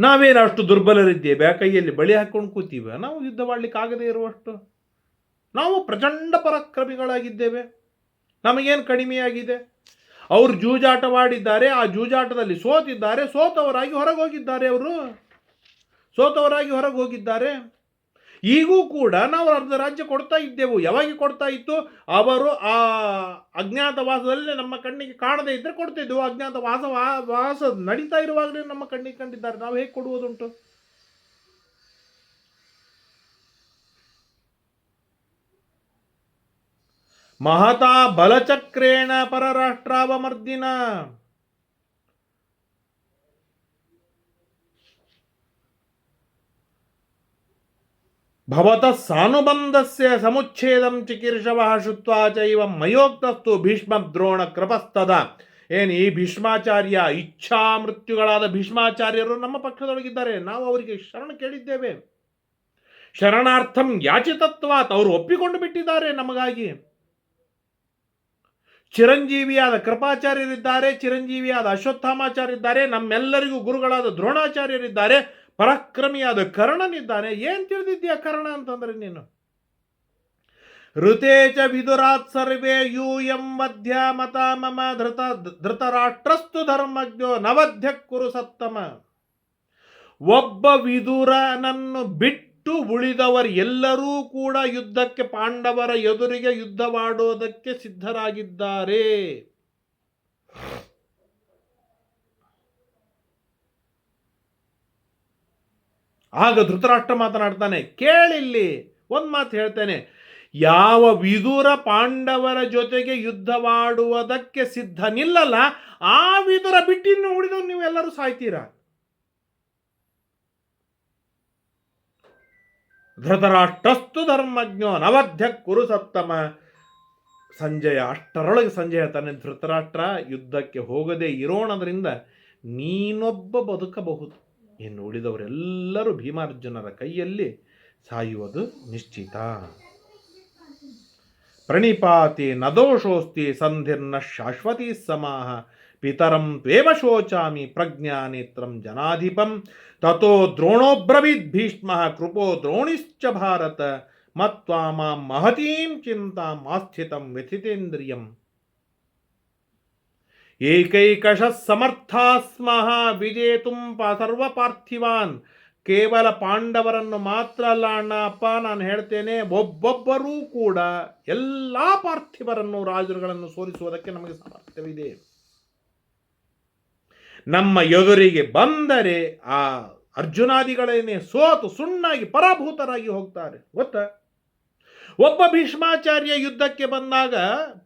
ನಾವೇನು ಅಷ್ಟು ದುರ್ಬಲರಿದ್ದೇವೆ? ಕೈಯಲ್ಲಿ ಬಳಿ ಹಾಕ್ಕೊಂಡು ಕೂತೀವ. ನಾವು ಯುದ್ಧ ಮಾಡಲಿಕ್ಕೆ ಆಗದೇ ಇರುವಷ್ಟು. ನಾವು ಪ್ರಚಂಡ ಪರಾಕ್ರಮಿಗಳಾಗಿದ್ದೇವೆ. ನಮಗೇನು ಕಡಿಮೆಯಾಗಿದೆ? ಅವರು ಜೂಜಾಟವಾಡಿದ್ದಾರೆ ಆ ಜೂಜಾಟದಲ್ಲಿ ಸೋತಿದ್ದಾರೆ, ಸೋತವರಾಗಿ ಹೊರಗೆ ಹೋಗಿದ್ದಾರೆ ಅವರು. ಸೋತವರಾಗಿ ಹೊರಗೆ ಹೋಗಿದ್ದಾರೆ ಈಗೂ ಕೂಡ ನಾವು ಅರ್ಧ ರಾಜ್ಯ ಕೊಡ್ತಾ ಇದ್ದೆವು. ಯಾವಾಗ ಕೊಡ್ತಾ ಇತ್ತು? ಅವರು ಆ ಅಜ್ಞಾತವಾಸದಲ್ಲಿ ನಮ್ಮ ಕಣ್ಣಿಗೆ ಕಾಣದೇ ಇದ್ದರೆ ಕೊಡ್ತಿದ್ದೆವು ಅಜ್ಞಾತ ವಾಸ ವಾಸ ನಡೀತಾ ಇರುವಾಗಲೇ ನಮ್ಮ ಕಣ್ಣಿಗೆ ಕಂಡಿದ್ದಾರೆ. ನಾವು ಹೇಗೆ ಕೊಡುವುದುಂಟು? ಮಹತಾ ಬಲಚಕ್ರೇಣ ಪರರಾಷ್ಟ್ರಾವಮರ್ದಿನ. ಭವತಃ ಸಾನುಬಂಧಸ್ಯ ಸಮುಚ್ಛೇದಂ ಚಿಕೀರ್ಷವಃ ಶುತ್ವಾ ಚೈವ ಮಯೋಕ್ತಸ್ತು ಭೀಷ್ಮ ದ್ರೋಣ ಕೃಪಸ್ತದ ಏನು ಈ ಭೀಷ್ಮಾಚಾರ್ಯ ಇಚ್ಛಾ ಮೃತ್ಯುಗಳಾದ ಭೀಷ್ಮಾಚಾರ್ಯರು ನಮ್ಮ ಪಕ್ಷದೊಳಗಿದ್ದಾರೆ. ನಾವು ಅವರಿಗೆ ಶರಣ ಕೇಳಿದ್ದೇವೆ. ಶರಣಾರ್ಥಂ ಯಾಚಿತತ್ವಾತ್ ಅವರು ಒಪ್ಪಿಕೊಂಡು ಬಿಟ್ಟಿದ್ದಾರೆ ನಮಗಾಗಿ. ಚಿರಂಜೀವಿಯಾದ ಕೃಪಾಚಾರ್ಯರಿದ್ದಾರೆ, ಚಿರಂಜೀವಿಯಾದ ಅಶ್ವತ್ಥಾಮಾಚಾರ್ಯರಿದ್ದಾರೆ, ನಮ್ಮೆಲ್ಲರಿಗೂ ಗುರುಗಳಾದ ದ್ರೋಣಾಚಾರ್ಯರಿದ್ದಾರೆ. ಪರಾಕ್ರಮಿಯಾದ ಕರ್ಣನಿದ್ದಾನೆ. ಏನ್ ತಿಳಿದಿದ್ಯಾ ಕರ್ಣ ಅಂತಂದ್ರೆ ನೀನು? ಋತೇಚ ವಿದುರಾತ್ ಸರ್ವೇ ಯೂಯಂ ಮಧ್ಯ ಮತ ಮಮ ಧೃತ ಧೃತರಾಷ್ಟ್ರಸ್ತು ಧರ್ಮಜ್ಞೋ ನವಧ್ಯ ಕುರು ಸತ್ತಮ. ಒಬ್ಬ ವಿದುರನನ್ನು ಬಿಟ್ಟು ಉಳಿದವರು ಎಲ್ಲರೂ ಕೂಡ ಯುದ್ಧಕ್ಕೆ ಪಾಂಡವರ ಎದುರಿಗೆ ಯುದ್ಧವಾಡೋದಕ್ಕೆ ಸಿದ್ಧರಾಗಿದ್ದಾರೆ. ಆಗ ಧೃತರಾಷ್ಟ್ರ ಮಾತನಾಡ್ತಾನೆ ಕೇಳಿಲ್ಲಿ ಒಂದು ಮಾತು ಹೇಳ್ತೇನೆ. ಯಾವ ವಿದುರ ಪಾಂಡವರ ಜೊತೆಗೆ ಯುದ್ಧವಾಡುವುದಕ್ಕೆ ಸಿದ್ಧನಿಲ್ಲಲ್ಲ, ಆ ವಿದುರ ಬಿಟ್ಟಿನ್ನು ನೀವು ನೀವೆಲ್ಲರೂ ಸಾಯ್ತೀರಾ? ಧೃತರಾಷ್ಟ್ರಸ್ತು ಧರ್ಮಜ್ಞೋ ನವಧ್ಯ ಕುರು ಸಪ್ತಮ. ಸಂಜಯ ಅಷ್ಟರೊಳಗೆ ಸಂಜಯ ತಾನೆ ಧೃತರಾಷ್ಟ್ರ ಯುದ್ಧಕ್ಕೆ ಹೋಗದೆ ಇರೋಣದ್ರಿಂದ ನೀನೊಬ್ಬ ಬದುಕಬಹುದು. ಇನ್ನು ಉಳಿದವರೆಲ್ಲರೂ ಭೀಮಾರ್ಜುನರ ಕೈಯಲ್ಲಿ ಸಾಯುವುದು ನಿಶ್ಚಿತ. ಪ್ರಣಿಪಾತಿ ನದೋಷೋಸ್ತಿ ಸಂಧಿರ್ನ ಶಾಶ್ವತಿ ಸಮಾಹ, ಪಿತರಂ ತ್ವೇವ ಶೋಚಾಮಿ ಪ್ರಜ್ಞಾನೇತ್ರಂ ಜನಾಧಿಪಂ, ತಥೋ ದ್ರೋಣೋಬ್ರವೀದ್ ಭೀಷ್ಮ ಕೃಪೋ ದ್ರೋಣಿಶ್ಚ ಭಾರತ, ಮತ್ವಾಮ ಮಹತೀಂ ಚಿಂತಾಂ ಆಸ್ಥಿತಂ ವ್ಯಥಿತೇಂದ್ರಿಯಂ. ಏಕೈಕಶ ಸಮರ್ಥಾಸ್ಮಃ ವಿಜೇತುಂ ಸರ್ವ ಪಾರ್ಥಿವಾನ್ ಕೇವಲ ಪಾಂಡವರನ್ನು ಮಾತ್ರ ಅಲ್ಲ, ಅಣ್ಣ, ಅಪ್ಪ, ನಾನು ಹೇಳ್ತೇನೆ, ಒಬ್ಬೊಬ್ಬರೂ ಕೂಡ ಎಲ್ಲ ಪಾರ್ಥಿವರನ್ನು, ರಾಜರುಗಳನ್ನು ಸೋಲಿಸುವುದಕ್ಕೆ ನಮಗೆ ಸಾಮರ್ಥ್ಯವಿದೆ. ನಮ್ಮ ಎದುರಿಗೆ ಬಂದರೆ ಆ ಅರ್ಜುನಾದಿಗಳೇನೆ ಸೋತು ಸುಣ್ಣಾಗಿ, ಪರಾಭೂತರಾಗಿ ಹೋಗ್ತಾರೆ. ಗೊತ್ತಾ? ಒಬ್ಬ ಭೀಷ್ಮಾಚಾರ್ಯ ಯುದ್ಧಕ್ಕೆ ಬಂದಾಗ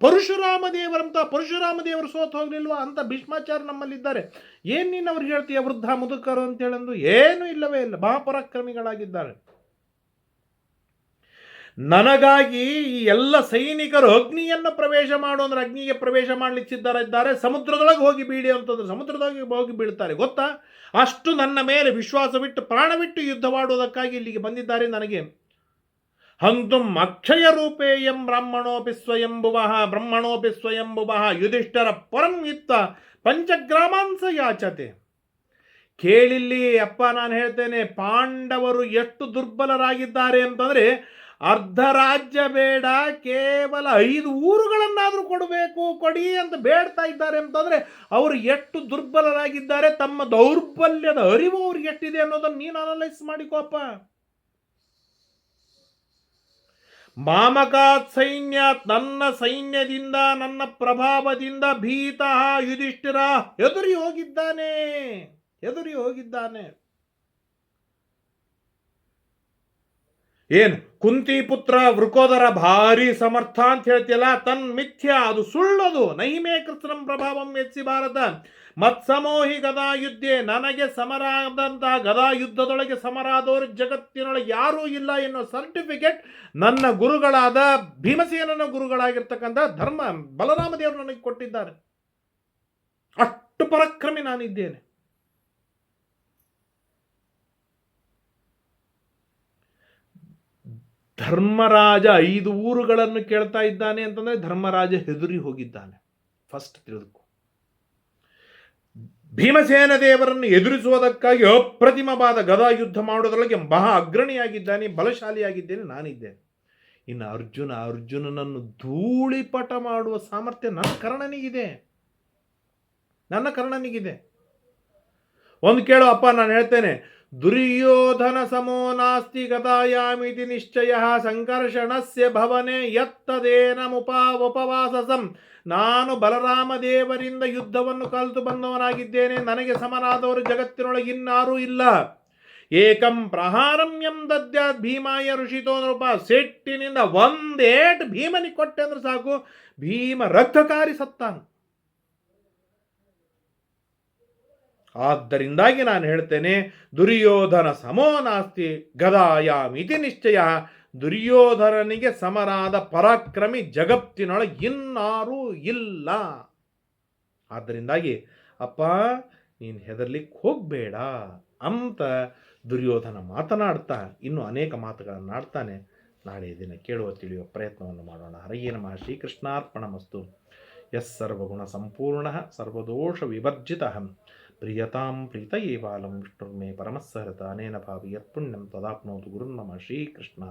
ಪರಶುರಾಮ ದೇವರಂತ ಪರಶುರಾಮ ದೇವರು ಸೋತು ಹೋಗ್ಲಿಲ್ವಾ ಅಂತ ಭೀಷ್ಮಾಚಾರ್ಯ ನಮ್ಮಲ್ಲಿದ್ದಾರೆ. ಏನು ನೀನು ಅವ್ರಿಗೆ ಹೇಳ್ತೀಯ ವೃದ್ಧ ಮುದುಕರು ಅಂತ ಹೇಳಂದು ಏನೂ ಇಲ್ಲವೇ ಇಲ್ಲ. ಮಹಾಪರಾಕ್ರಮಿಗಳಾಗಿದ್ದಾರೆ. ನನಗಾಗಿ ಈ ಎಲ್ಲ ಸೈನಿಕರು ಅಗ್ನಿಯನ್ನು ಪ್ರವೇಶ ಮಾಡು ಅಂದ್ರೆ ಅಗ್ನಿಗೆ ಪ್ರವೇಶ ಮಾಡಲಿಕ್ಕೆ ಇದ್ದಾರೆ ಸಮುದ್ರದೊಳಗೆ ಹೋಗಿ ಬೀಳಿ ಅಂತಂದ್ರೆ ಸಮುದ್ರದೊಳಗೆ ಹೋಗಿ ಬೀಳ್ತಾರೆ. ಗೊತ್ತಾ? ಅಷ್ಟು ನನ್ನ ಮೇಲೆ ವಿಶ್ವಾಸವಿಟ್ಟು ಪ್ರಾಣವಿಟ್ಟು ಯುದ್ಧವಾಡುವುದಕ್ಕಾಗಿ ಇಲ್ಲಿಗೆ ಬಂದಿದ್ದಾರೆ ನನಗೆ. ಹಂತುಂ ಅಕ್ಷಯ ರೂಪೇಯಂ ಬ್ರಾಹ್ಮಣೋಪಿ ಸ್ವಯಂಭುವಃ ಬ್ರಾಹ್ಮಣೋಪಿ ಸ್ವಯಂಭುವಃ ಯುಧಿಷ್ಠರ ಪರಂ ಇತ್ತ ಪಂಚಗ್ರಾಮಾಂಸ ಯಾಚತೆ. ಕೇಳಿಲ್ಲಿ, ಅಪ್ಪ ನಾನು ಹೇಳ್ತೇನೆ, ಪಾಂಡವರು ಎಷ್ಟು ದುರ್ಬಲರಾಗಿದ್ದಾರೆ ಅಂತಂದರೆ, ಅರ್ಧ ರಾಜ್ಯ ಬೇಡ, ಕೇವಲ ಐದು ಊರುಗಳನ್ನಾದರೂ ಕೊಡಬೇಕು, ಕೊಡಿ ಅಂತ ಬೇಡ್ತಾ ಇದ್ದಾರೆ ಅಂತಂದರೆ, ಅವರು ಎಷ್ಟು ದುರ್ಬಲರಾಗಿದ್ದಾರೆ, ತಮ್ಮ ದೌರ್ಬಲ್ಯದ ಅರಿವು ಅವ್ರಿಗೆ ಎಷ್ಟಿದೆ ಅನ್ನೋದನ್ನು ನೀನು ಅನಲೈಸ್ ಮಾಡಿಕೋಪ್ಪ ಮಾಮಕಾತ್ ಸೈನ್ಯ ನನ್ನ ಸೈನ್ಯದಿಂದ, ನನ್ನ ಪ್ರಭಾವದಿಂದ ಭೀತ ಯುಧಿಷ್ಠಿರ ಎದುರಿ ಹೋಗಿದ್ದಾನೆ ಎದುರಿ ಹೋಗಿದ್ದಾನೆ. ಏನು ಕುಂತಿ ಪುತ್ರ ವೃಕೋದರ ಭಾರಿ ಸಮರ್ಥ ಅಂತ ಹೇಳ್ತಿಯಲ್ಲ, ತನ್ ಮಿಥ್ಯ, ಅದು ಸುಳ್ಳದು. ನೈಮೇ ಕೃಷ್ಣಂ ಪ್ರಭಾವಂ ಎತ್ಸಿ ಭಾರತ. ಮತ್ಸಮೋಹಿ ಗದಾ ಯುದ್ಧೆ ನನಗೆ ಸಮರಾದಂತಹ ಗದಾ ಯುದ್ಧದೊಳಗೆ ಸಮರಾದವರು ಜಗತ್ತಿನೊಳಗೆ ಯಾರೂ ಇಲ್ಲ ಎನ್ನುವ ಸರ್ಟಿಫಿಕೇಟ್ ನನ್ನ ಗುರುಗಳಾದ ಭೀಮಸೇನನ ಗುರುಗಳಾಗಿರ್ತಕ್ಕಂಥ ಧರ್ಮ, ಬಲರಾಮದೇವರು ನನಗೆ ಕೊಟ್ಟಿದ್ದಾರೆ. ಅಷ್ಟು ಪರಾಕ್ರಮಿ ನಾನಿದ್ದೇನೆ. ಧರ್ಮರಾಜ ಐದು ಊರುಗಳನ್ನು ಕೇಳ್ತಾ ಇದ್ದಾನೆ ಅಂತಂದ್ರೆ ಧರ್ಮರಾಜ ಹೆದರಿ ಹೋಗಿದ್ದಾನೆ. ಫಸ್ಟ್ ತಿಳಿದುಕೊ. ಭೀಮಸೇನ ದೇವರನ್ನು ಎದುರಿಸುವುದಕ್ಕಾಗಿ ಅಪ್ರತಿಮವಾದ ಗದಾ ಯುದ್ಧ ಮಾಡುವುದರೊಳಗೆ ಮಹಾ ಅಗ್ರಣಿಯಾಗಿದ್ದಾನೆ, ಬಲಶಾಲಿಯಾಗಿದ್ದೇನೆ, ನಾನಿದ್ದೇನೆ. ಇನ್ನು ಅರ್ಜುನ, ಅರ್ಜುನನನ್ನು ಧೂಳಿಪಟ ಮಾಡುವ ಸಾಮರ್ಥ್ಯ ನನ್ನ ಕರ್ಣನಿಗಿದೆ. ನನ್ನ ಕರ್ಣನಿಗಿದೆ. ಒಂದು ಕೇಳು, ಅಪ್ಪ, ನಾನು ಹೇಳ್ತೇನೆ ದುರ್ಯೋಧನ ಸಮೋ ನಾಸ್ತಿ ಗದಾಯಾಮಿತಿ ನಿಶ್ಚಯ ಸಂಕರ್ಷಣಸ್ಯ ಭವನೆ ಯತ್ತದೇನ ಮುಪಾ ಉಪವಾಸಸಂ ನಾನು ಬಲರಾಮ ದೇವರಿಂದ ಯುದ್ಧವನ್ನು ಕಲಿತು ಬಂದವನಾಗಿದ್ದೇನೆ, ನನಗೆ ಸಮನಾದವರು ಜಗತ್ತಿನೊಳಗೆ ಇನ್ನಾರೂ ಇಲ್ಲ। ಏಕಂ ಪ್ರಹಾರಮ್ಯಂ ದದ್ಯಾತ್ ಭೀಮಾಯ ಋಷಿತೋ ನೃಪ ಸೆಟ್ಟಿನಿಂದ ಒಂದೇಟ್ ಭೀಮನಿಗೆ ಕೊಟ್ಟೆ ಅಂದ್ರೆ ಸಾಕು, ಭೀಮ ರಕ್ತಕಾರಿ ಸತ್ತಾನು। ಆದ್ದರಿಂದಾಗಿ ನಾನು ಹೇಳ್ತೇನೆ, ದುರ್ಯೋಧನ ಸಮೋ ನಾಸ್ತಿ ಗದಾಯಾಮಿತಿ ನಿಶ್ಚಯ. ದುರ್ಯೋಧನನಿಗೆ ಸಮರಾದ ಪರಾಕ್ರಮಿ ಜಗತ್ತಿನೊಳಗೆ ಇನ್ನಾರೂ ಇಲ್ಲ. ಆದ್ದರಿಂದಾಗಿ, ಅಪ್ಪ, ನೀನು ಹೆದರ್ಲಿಕ್ಕೆ ಹೋಗಬೇಡ ಅಂತ ದುರ್ಯೋಧನ ಮಾತನಾಡ್ತಾ, ಇನ್ನೂ ಅನೇಕ ಮಾತುಗಳನ್ನು ಆಡ್ತಾನೆ. ನಾಳೆ ದಿನ ಕೇಳುವ, ತಿಳಿಯುವ ಪ್ರಯತ್ನವನ್ನು ಮಾಡೋಣ. ಹರಯೇ ನಮಃ. ಶ್ರೀಕೃಷ್ಣಾರ್ಪಣ ಮಸ್ತು. ಯಸ್ ಸರ್ವಗುಣ ಸಂಪೂರ್ಣ, ಸರ್ವದೋಷ ವಿವರ್ಜಿತ ప్రియతాం ప్రీతయే బాలం విష్ణుర్మే పరమస్సరత అనేన భావి యత్పుణ్యం తదాప్నోతు గురున్నమ శ్రీకృష్ణ